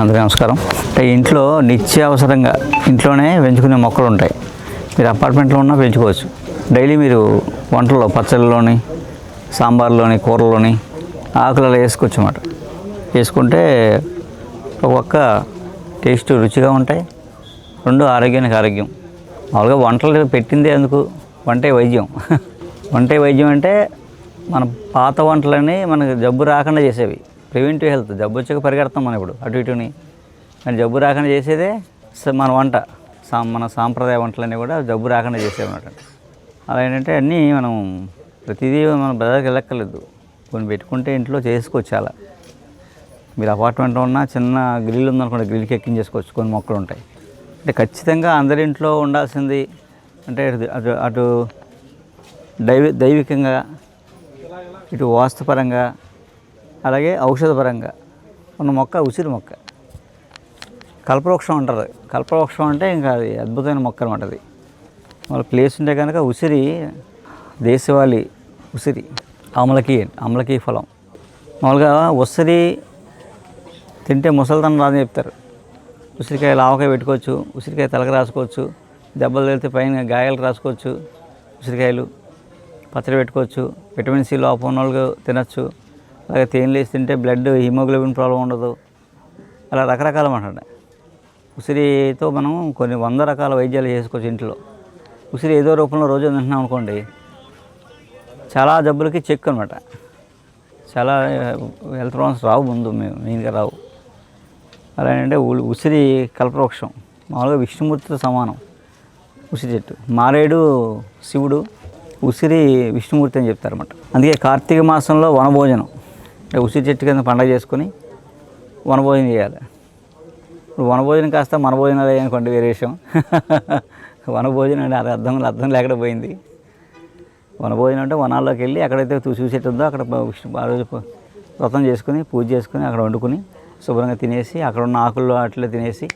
అందరికీ నమస్కారం. అంటే ఇంట్లో నిత్యావసరంగా ఇంట్లోనే పెంచుకునే మొక్కలు ఉంటాయి. మీరు అపార్ట్మెంట్లో ఉన్నా పెంచుకోవచ్చు. డైలీ మీరు వంటల్లో పచ్చళ్ళలోని సాంబార్లోని కూరలోని ఆకులలో వేసుకోవచ్చు అన్నమాట వేసుకుంటే ఒక్క టేస్ట్ రుచిగా ఉంటాయి. రెండు ఆరోగ్యానికి ఆరోగ్యం. మామూలుగా వంటలు పెట్టింది ఎందుకు? వంటే వైద్యం. వంటే వైద్యం అంటే మన పాత వంటలని మనకు జబ్బు రాకుండా చేసేవి. ప్రివెంటివ్ హెల్త్ జబ్బు వచ్చాక పరిగెడతాం మనం ఇప్పుడు అటు ఇటుని. కానీ జబ్బు రాకుండా చేసేదే మన వంట సా మన సాంప్రదాయ వంటలన్నీ కూడా జబ్బు రాకుండా చేసేవి అన్నమాట అలా ఏంటంటే అన్నీ మనం ప్రతిదీ మన బజార్కి వెళ్ళక్కర్లేదు. కొన్ని పెట్టుకుంటే ఇంట్లో చేసుకోవచ్చు చాలా. మీరు అపార్ట్మెంట్లో ఉన్న చిన్న గ్రిల్ ఉందనుకోండి గ్రిల్కి ఎక్కించేసుకోవచ్చు కొన్ని మొక్కలు ఉంటాయి. అంటే ఖచ్చితంగా అందరి ఇంట్లో ఉండాల్సింది అంటే అటు అటు దైవి దైవికంగా ఇటు వాస్తుపరంగా అలాగే ఔషధపరంగా ఉన్న మొక్క ఉసిరి మొక్క. కల్పవృక్షం అంటారు. కల్పవృక్షం అంటే ఇంకా అది అద్భుతమైన మొక్క అనమాట అది. వాళ్ళ ప్లేస్ ఉంటే కనుక ఉసిరి దేశవాళీ ఉసిరి అమలకి అమలకి ఫలం. మామూలుగా ఉసిరి తింటే ముసలితనం రాదని చెప్తారు. ఉసిరికాయ లావకాయ పెట్టుకోవచ్చు ఉసిరికాయ తలకు రాసుకోవచ్చు దెబ్బలు తగిలితే పైన గాయాలు రాసుకోవచ్చు ఉసిరికాయలు పచ్చడి పెట్టుకోవచ్చు విటమిన్ సి లోపం ఉన్న వాళ్ళు తినచ్చు. అలాగే తేనెలు వేసి తింటే బ్లడ్ హిమోగ్లోబిన్ ప్రాబ్లం ఉండదు. అలా రకరకాల మాట ఉసిరితో మనం కొన్ని వంద రకాల వైద్యాలు చేసుకోవచ్చు ఇంట్లో. ఉసిరి ఏదో రూపంలో రోజు తింటున్నాం అనుకోండి చాలా జబ్బులకి చెక్ అనమాట చాలా హెల్త్ ప్రాబ్లమ్స్ రావు ముందు మేము మెయిన్గా రావు. అలా ఏంటంటే ఉసిరి కల్పవృక్షం మామూలుగా విష్ణుమూర్తితో సమానం. ఉసిరి చెట్టు. మారేడు శివుడు ఉసిరి విష్ణుమూర్తి అని చెప్తారన్నమాట. అందుకే కార్తీక మాసంలో వనభోజనం. ఉసిరి చెట్టు కింద పండగ చేసుకొని వనభోజనం చేయాలి. ఇప్పుడు వనభోజనం కాస్త మన భోజనాలు అనుకోండి వేరే విషయం. వనభోజనం అంటే అది అర్థం అర్థం లేకుండా పోయింది. వనభోజనం అంటే వనాల్లోకి వెళ్ళి ఎక్కడైతే తూ- చెట్టు ఉందో అక్కడ విష్ణు ఆ రోజు వ్రతం చేసుకుని పూజ చేసుకుని అక్కడ వండుకుని శుభ్రంగా తినేసి అక్కడ ఉన్న ఆకుల్లో అట్లా తినేసి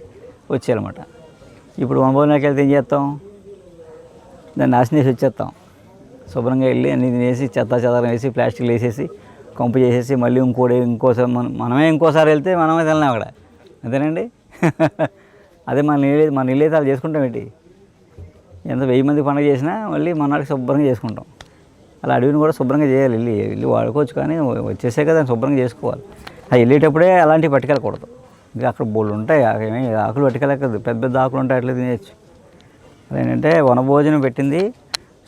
వచ్చేయాలన్నమాట. ఇప్పుడు వనభోజనానికి వెళ్తే ఏం చేస్తాం? దాన్ని నాశనం చేసి వచ్చేస్తాం. శుభ్రంగా వెళ్ళి అన్ని తినేసి చెత్త చెదారం వేసి ప్లాస్టిక్లు వేసేసి కంపు చేసేసి మళ్ళీ ఇంకోటి ఇంకోసారి మనం మనమే ఇంకోసారి వెళ్తే మనమే వెళ్ళినా అక్కడ. అంతేనండి? అదే మన నీళ్ళు మన నీళ్ళు అయితే అలా చేసుకుంటాం ఏంటి? ఎంత వెయ్యి మంది పండుగ చేసినా మళ్ళీ మనాడికి శుభ్రంగా చేసుకుంటాం. అలా అడవిని కూడా శుభ్రంగా చేయాలి. వెళ్ళి వెళ్ళి వాడుకోవచ్చు కానీ వచ్చేసే కదా శుభ్రంగా చేసుకోవాలి. అది వెళ్ళేటప్పుడే అలాంటివి పట్టుకెళ్ళకూడదు ఇంకా అక్కడ బోళ్ళు ఉంటాయి ఏమీ ఆకులు పట్టుకెళ్ళకూడదు పెద్ద పెద్ద ఆకులు ఉంటాయి అట్లా తినేయచ్చు. అదేంటంటే వనభోజనం పెట్టింది.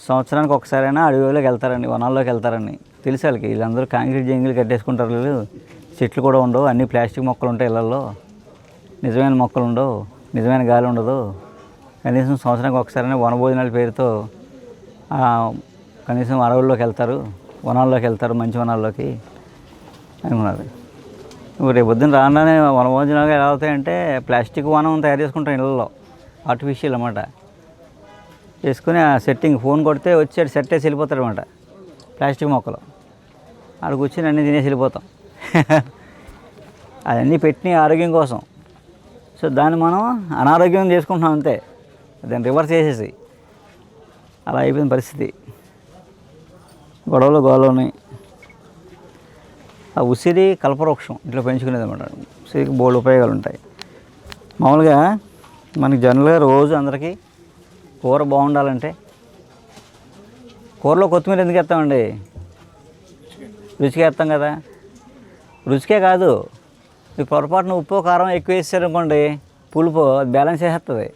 సంవత్సరానికి ఒకసారైనా అడవిలోకి వెళ్తారండి వనాల్లోకి వెళ్తారండి. తెలుసు వాళ్ళకి. వీళ్ళందరూ కాంక్రీట్ జంగిల్ కట్టేసుకుంటారు వీళ్ళు. చెట్లు కూడా ఉండవు. అన్ని ప్లాస్టిక్ మొక్కలు ఉంటాయి ఇళ్ళల్లో. నిజమైన మొక్కలు ఉండవు. నిజమైన గాలి ఉండదు. కనీసం సంవత్సరానికి ఒకసారైనా వనభోజనాల పేరుతో కనీసం అడవుల్లోకి వెళ్తారు. వనాల్లోకి వెళ్తారు. మంచి వనాల్లోకి అనుకున్నారు. ఇప్పుడు రేపు పొద్దున్న రాగానే వనభోజనాలు ఎలా అవుతాయంటే ప్లాస్టిక్ వనం తయారు చేసుకుంటాం ఇళ్ళల్లో. ఆర్టిఫిషియల్ అన్నమాట. చేసుకుని ఆ సెట్టింగ్ ఫోన్ కొడితే వచ్చాడు సెట్ వేసి వెళ్ళిపోతాడు అనమాట ప్లాస్టిక్ మొక్కలు. అక్కడ కూర్చొని అన్నీ తినేసి వెళ్ళిపోతాం. అవన్నీ పెట్టిన ఆరోగ్యం కోసం. సో దాన్ని మనం అనారోగ్యం చేసుకుంటున్నాం అంతే. దాన్ని రివర్స్ చేసేసి. అలా అయిపోయిన పరిస్థితి. గొడవలు గోడలోని ఆ ఉసిరి కల్పవృక్షం ఇట్లా పెంచుకునేది అనమాట ఉసిరికి బోల్డ్ ఉపయోగాలు ఉంటాయి. మామూలుగా మనకి జనరల్గా రోజు అందరికీ కూర బాగుండాలంటే కూరలో కొత్తిమీర ఎందుకు వేస్తామండి? రుచికి వేస్తాం కదా. రుచికే కాదు మీ పొరపాటున ఉప్పు కారం ఎక్కువ వేసారనుకోండి పులుపు అది బ్యాలెన్స్ చేసేస్తుంది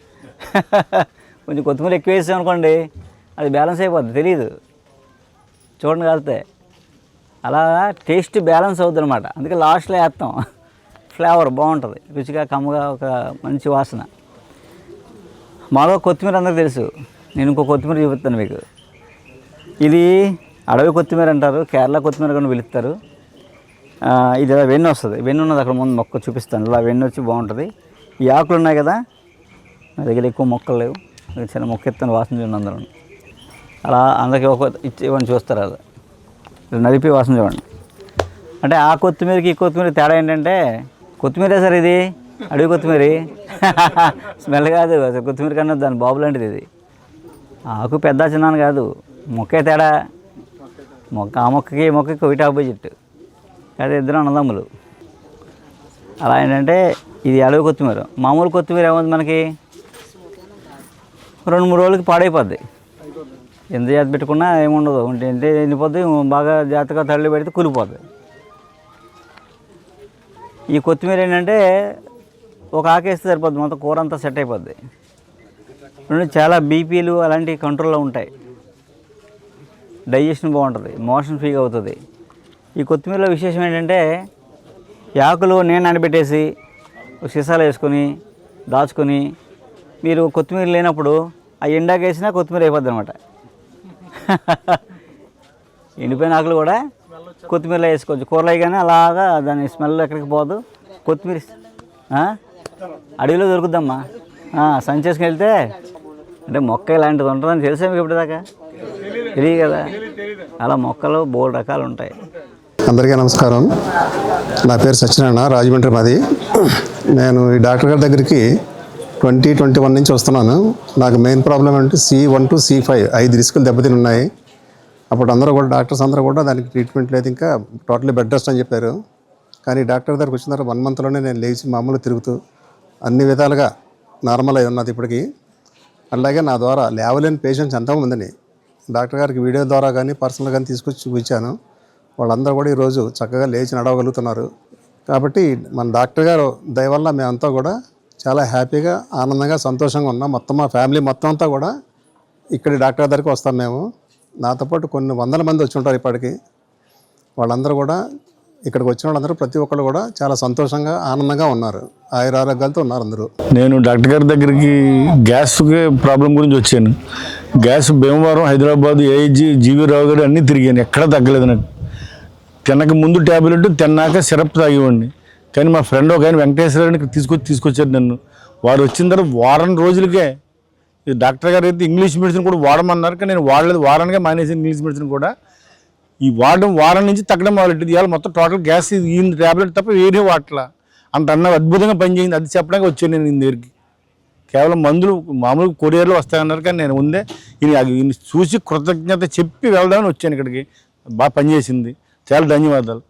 కొంచెం కొత్తిమీర ఎక్కువ వేసామనుకోండి అది బ్యాలెన్స్ అయిపోద్ది తెలియదు చూడండి కలితే అలా టేస్ట్ బ్యాలెన్స్ అవుతుంది అనమాట అందుకే లాస్ట్లో వేస్తాం. ఫ్లేవర్ బాగుంటుంది. రుచిగా కమ్మగా ఒక మంచి వాసన. మాలో కొత్తిమీర అందరికి తెలుసు. నేను ఇంకో కొత్తిమీర చూపిస్తాను మీకు. ఇది అడవి కొత్తిమీర అంటారు కేరళ కొత్తిమీర కూడా పిలుస్తారు. ఇది ఇలా వెన్ను వస్తుంది. వెన్ను ఉన్నది అక్కడ ముందు మొక్క చూపిస్తాను. ఇలా వెన్ను వచ్చి బాగుంటుంది. ఈ ఆకులు ఉన్నాయి కదా నా దగ్గర ఎక్కువ మొక్కలు లేవు. చిన్న మొక్క ఎత్తాను వాసన చూడండి అందరూ. అలా అందరికి ఒక ఇచ్చి ఇవ్వండి చూస్తారు అది. ఇలా నలిపి వాసన చూడండి. అంటే ఆ కొత్తిమీరకి ఈ కొత్తిమీర తేడా ఏంటంటే కొత్తిమీరే సార్ ఇది? అడవి కొత్తిమీర? స్మెల్ కాదు. కొత్తిమీర కన్నా దాని బాబు లాంటిది ఇది. ఆకు పెద్ద చిన్నాను కాదు. మొక్కే తేడా. మొక్క ఆ మొక్కకి మొక్కకి ఒకటి ఆపోజిట్. అదే ఇద్దరు అన్నదమ్ములు. అలా ఏంటంటే ఇది అడవి కొత్తిమీర. మామూలు కొత్తిమీర ఏముంది మనకి? రెండు మూడు రోజులకి పాడైపోద్ది. ఎంత జాతి పెట్టుకున్నా ఏముండదు. ఉంటే ఎంత ఎండిపోద్ది బాగా జాగ్రత్తగా తల్లి పెడితే కూలిపోద్ది. ఈ కొత్తిమీర ఏంటంటే ఒక ఆకేస్తే సరిపోద్ది. మొత్తం కూర అంతా సెట్ అయిపోద్ది. రెండు చాలా బీపీలు అలాంటివి కంట్రోల్లో ఉంటాయి. డైజెషన్ బాగుంటుంది మోషన్ ఫ్రీగా అవుతుంది. ఈ కొత్తిమీరలో విశేషం ఏంటంటే ఆకులు నేను నానబెట్టేసి సీసాలు వేసుకొని దాచుకొని మీరు కొత్తిమీర లేనప్పుడు ఆ ఎండాకేసినా కొత్తిమీర అయిపోద్ది అనమాట ఎండిపోయిన ఆకులు కూడా కొత్తిమీరలో వేసుకోవచ్చు. కూరలో కానీ అలాగా దాని స్మెల్ ఎక్కడికి పోదు. కొత్తిమీర అడవిలో దొరుకుద్దమ్మా. సంచేసుకుని వెళ్తే అంటే మొక్క ఇలాంటిది ఉంటుందని తెలుసా మీకు ఇప్పటిదాకా? తెలియదు కదా. అలా మొక్కలు బోల్డ్ రకాలు ఉంటాయి. అందరికీ నమస్కారం. నా పేరు సత్యనారాయణ రాజమండ్రి మాది. నేను ఈ డాక్టర్ గారి దగ్గరికి ట్వంటీ ట్వంటీ వన్ నుంచి వస్తున్నాను. నాకు మెయిన్ ప్రాబ్లం ఏంటంటే C one two C five ఐదు రిస్కులు దెబ్బతిని ఉన్నాయి. అప్పుడు అందరూ కూడా డాక్టర్స్ అందరూ కూడా దానికి ట్రీట్మెంట్ లేదు ఇంకా టోటలీ బెడ్ రెస్ట్ అని చెప్పారు. కానీ డాక్టర్ దగ్గరికి వచ్చిన తర్వాత వన్ మంత్లోనే నేను లేచి మామూలు తిరుగుతూ అన్ని విధాలుగా నార్మల్ అయి ఉన్నది ఇప్పటికీ. అలాగే నా ద్వారా లేవలేని పేషెంట్స్ ఎంతోమందిని డాక్టర్ గారికి వీడియో ద్వారా కానీ పర్సనల్ కానీ తీసుకొచ్చి చూపించాను. వాళ్ళందరూ కూడా ఈరోజు చక్కగా లేచి నడవగలుగుతున్నారు. కాబట్టి మన డాక్టర్ గారు దయవల్ల మేమంతా కూడా చాలా హ్యాపీగా ఆనందంగా సంతోషంగా ఉన్నాం. మొత్తం మా ఫ్యామిలీ మొత్తం అంతా కూడా ఇక్కడ డాక్టర్ దగ్గరికి వస్తాం మేము. నాతో పాటు కొన్ని వందల మంది వచ్చి ఉంటారు ఇప్పటికి. వాళ్ళందరూ కూడా ఇక్కడికి వచ్చిన వాళ్ళందరూ ప్రతి ఒక్కళ్ళు కూడా చాలా సంతోషంగా ఆనందంగా ఉన్నారు. ఆయురారోగ్యాలతో ఉన్నారు అందరూ. నేను డాక్టర్ గారి దగ్గరికి గ్యాస్ ప్రాబ్లం గురించి వచ్చాను. Gas Bhimavaram Hyderabad AIG GV Rao గారు అన్నీ తిరిగాను. ఎక్కడ తగ్గలేదు నాకు. తినక ముందు ట్యాబ్లెట్ తిన్నాక సిరప్ తాగేవాడిని. కానీ మా ఫ్రెండ్ ఒక ఆయన వెంకటేశ్వర గారిని తీసుకొచ్చి తీసుకొచ్చారు నన్ను. వారు వచ్చిన తర్వాత వారం రోజులకే డాక్టర్ గారు అయితే ఇంగ్లీష్ మెడిసిన్ కూడా వాడమన్నారు. కానీ నేను వాడలేదు. వారానికే మానేసి ఇంగ్లీష్ మెడిసిన్ కూడా. ఈ వాడడం వారం నుంచి తగ్గడం మొదలెట్టింది. ఇవాళ మొత్తం టోటల్ గ్యాస్ ఈ ట్యాబ్లెట్ తప్ప వేరే వాటలా. అంత అన్న అద్భుతంగా పనిచేయింది అది చెప్పడానికి వచ్చాను నేను దగ్గరికి. కేవలం మందులు మామూలు కొరియర్లో వస్తాయన్నారు కానీ నేను ఉందే ఈయన ఈయన చూసి కృతజ్ఞత చెప్పి వెళ్దామని వచ్చాను ఇక్కడికి. బాగా పనిచేసింది. చాలా ధన్యవాదాలు.